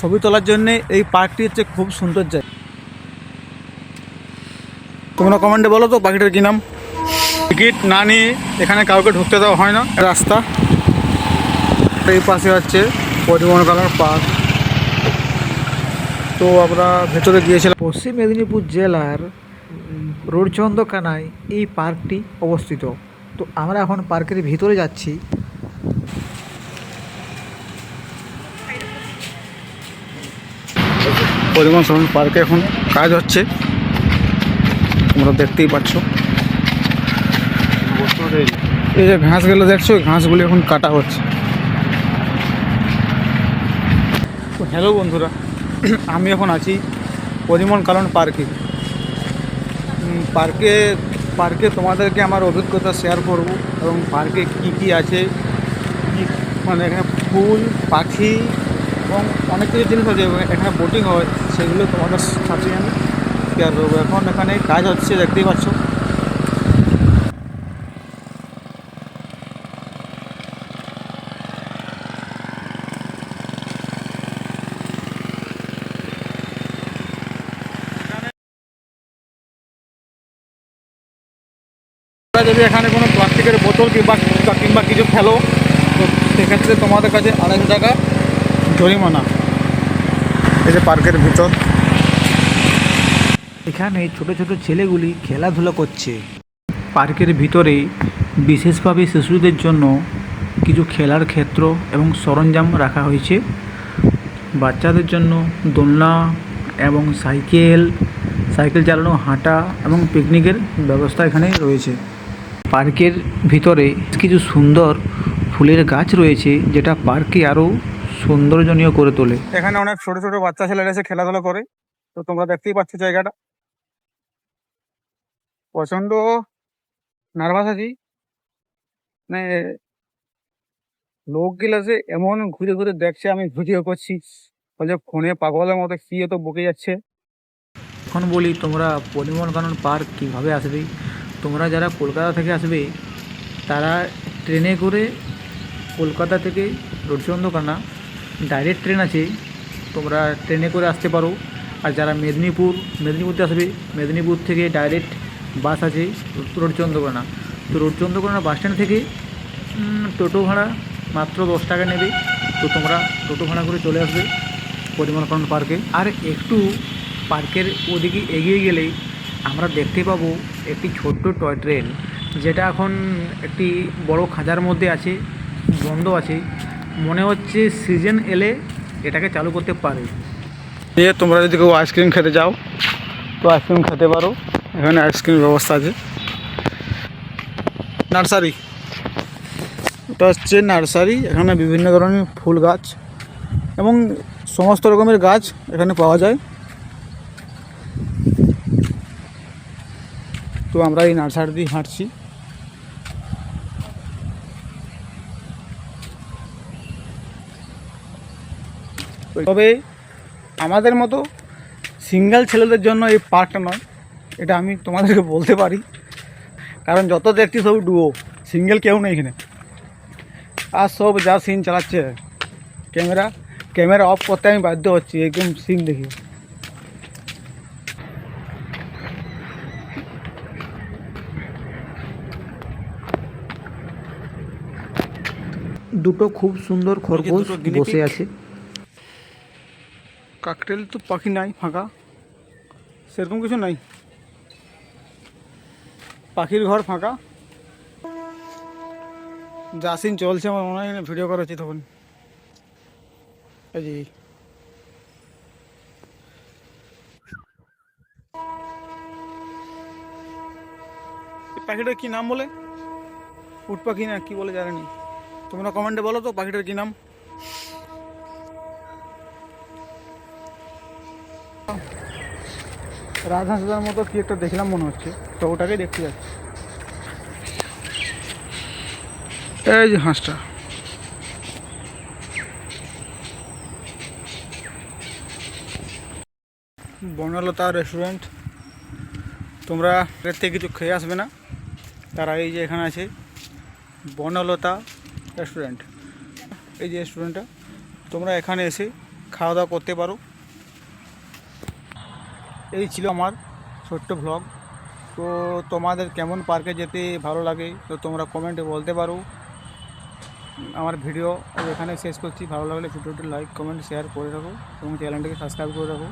ছবি তোলার জন্য এই পার্কটি হচ্ছে খুব সুন্দর জায়গা। তোমরা কমেন্টে বলো তো পাখিটার কী নাম? টিকিট না নিয়ে এখানে কাউকে ঢুকতে দেওয়া হয় না। রাস্তা। এই পাশে হচ্ছে পরিবহন কালার পার্ক। তো আমরা ভেতরে গিয়েছিলাম। পশ্চিম মেদিনীপুর জেলার উম, রোডচন্দ্রকানায় এই পার্কটি অবস্থিত। তো আমরা এখন পার্কের ভিতরে যাচ্ছি। পরিবহন শ্রমিক পার্কে এখন কাজ হচ্ছে। তোমরা দেখতেই পাচ্ছ। এই যে ঘাসগুলো দেখছ ঘাসগুলো এখন কাটা হচ্ছে। হ্যালো বন্ধুরা, আমি এখন আছি পরিমল কালন পার্কে। পার্কে পার্কে তোমাদেরকে আমার অভিজ্ঞতা শেয়ার করব এবং পার্কে কি কি আছে মানে এখানে ফুল, পাখি এবং অনেক কিছু জিনিস আছে এখানে বোটিং হয়, সেগুলো তোমাদের সাথে আমি শেয়ার করব। এখন এখানে কাজ হচ্ছে, দেখতেই পাচ্ছ। যদি এখানে কোনো প্লাস্টিকের বোতল কিংবা কিংবা কিছু ফেলো, তো সেক্ষেত্রে তোমাদের কাছে আড়াইশো টাকা। জরিমানা। এই যে পার্কের ভিতর। এখানে ছোট ছোট ছেলেগুলি খেলাধুলা করছে। পার্কের ভিতরে বিশেষভাবে শিশুদের জন্য কিছু খেলার ক্ষেত্র এবং সরঞ্জাম রাখা হয়েছে। বাচ্চাদের জন্য দোলনা এবং সাইকেল সাইকেল চালানো হাঁটা এবং পিকনিকের ব্যবস্থা এখানে রয়েছে। পার্কের ভিতরে কিছু সুন্দর ফুলের গাছ রয়েছে যেটা পার্ককে আরও সৌন্দর্যনীয় করে তোলে। এখানে অনেক ছোট ছোট বাচ্চা ছেলেরা এসে খেলাধুলা করে। তো তোমরা দেখতেই পাচ্ছ জায়গাটা। প্রচণ্ড নার্ভাস আছি। মানে লোকগুলো যে এমন ঘুরে ঘুরে দেখছে আমি ভিডিও করছি। বলছে ফোনে পাগলের মতো কি তো বকে যাচ্ছে। এখন বলি তোমরা পরিমল কানন পার্ক কীভাবে আসবে? তোমরা যারা কলকাতা থেকে আসবে তারা ট্রেনে করে কলকাতা থেকে রোডচন্দ্রকানা ডাইরেক্ট ট্রেন আছে, তোমরা ট্রেনে করে আসতে পারো। আর যারা মেদিনীপুর, মেদিনীপুরতে আসবে, মেদিনীপুর থেকে ডাইরেক্ট বাস আছে রোডচন্দ্রকোনা। তো রোডচন্দ্রকোনা বাস স্ট্যান্ড থেকে টোটো ভাড়া মাত্র দশ টাকা নেবে। তো তোমরা টোটো ভাড়া করে চলে আসবে পরিমল কানন পার্কে আর একটু পার্কের ওদিকে এগিয়ে গেলেই আমরা দেখতে পাবো একটি ছোট্ট টয় ট্রেন যেটা এখন একটি বড় খাঁচার মধ্যে আছে, বন্ধ আছে। মনে হচ্ছে সিজন এলে এটাকে চালু করতে পারে। এ, তোমরা যদি কেউ আইসক্রিম খেতে যাও তো আইসক্রিম খেতে পারো। এখানে আইসক্রিম ব্যবস্থা আছে। নার্সারি এটা হচ্ছে নার্সারি এখানে বিভিন্ন ধরনের ফুল গাছ এবং সমস্ত রকমের গাছ এখানে পাওয়া যায়। তো আমরা এই নার্সারি দিয়ে হাঁটছি। তবে আমাদের মতো সিঙ্গেল ছেলেদের জন্য এই পার্কটা নয় এটা আমি তোমাদেরকে বলতে পারি। কারণ যত দেখছি সব ডুয়ো সিঙ্গেল কেউ নেই এখানে। আর সব যা সিন চালাচ্ছে ক্যামেরা ক্যামেরা অফ করতে আমি বাধ্য হচ্ছি একদম সিন দেখি। দুটো খুব সুন্দর খরগোশ বসে। আছে। কাকটেল তো পাখি নাই, ফাঁকা। সেরকম কিছু নাই। পাখির ঘর ফাঁকা। যা সিন চলছে আমার মনে হয় ভিডিও করা উচিত তখন। এই পাখিটার কি নাম বলে? উট পাখি না, কি বলে জানি তোমরা কমেন্টে বলো তো পাখিটার কি নাম। রাজহাঁসের মতো কি একটা দেখলাম মনে হচ্ছে, তো ওটাকেই দেখতে যাচ্ছি। এই যে হাঁসটা। বনলতা রেস্টুরেন্ট। তোমরা থেকে কিছু খেয়ে আসবে না। তারা এই যে এখানে আছে, বনলতা রেস্টুরেন্ট। এই যে রেস্টুরেন্টটা, তোমরা এখানে এসে খাওয়া দাওয়া করতে পারো। এই ছিল আমার ছোট্ট ভ্লগ তো তোমাদের কেমন পার্কে যেতে ভালো লাগে, তো তোমরা কমেন্টে বলতে পারো। আমার ভিডিও এখানে শেষ করছি। ভালো লাগলে ভিডিওটি লাইক কমেন্ট শেয়ার করে রাখো এবং চ্যানেলটিকে সাবস্ক্রাইব করে রাখো।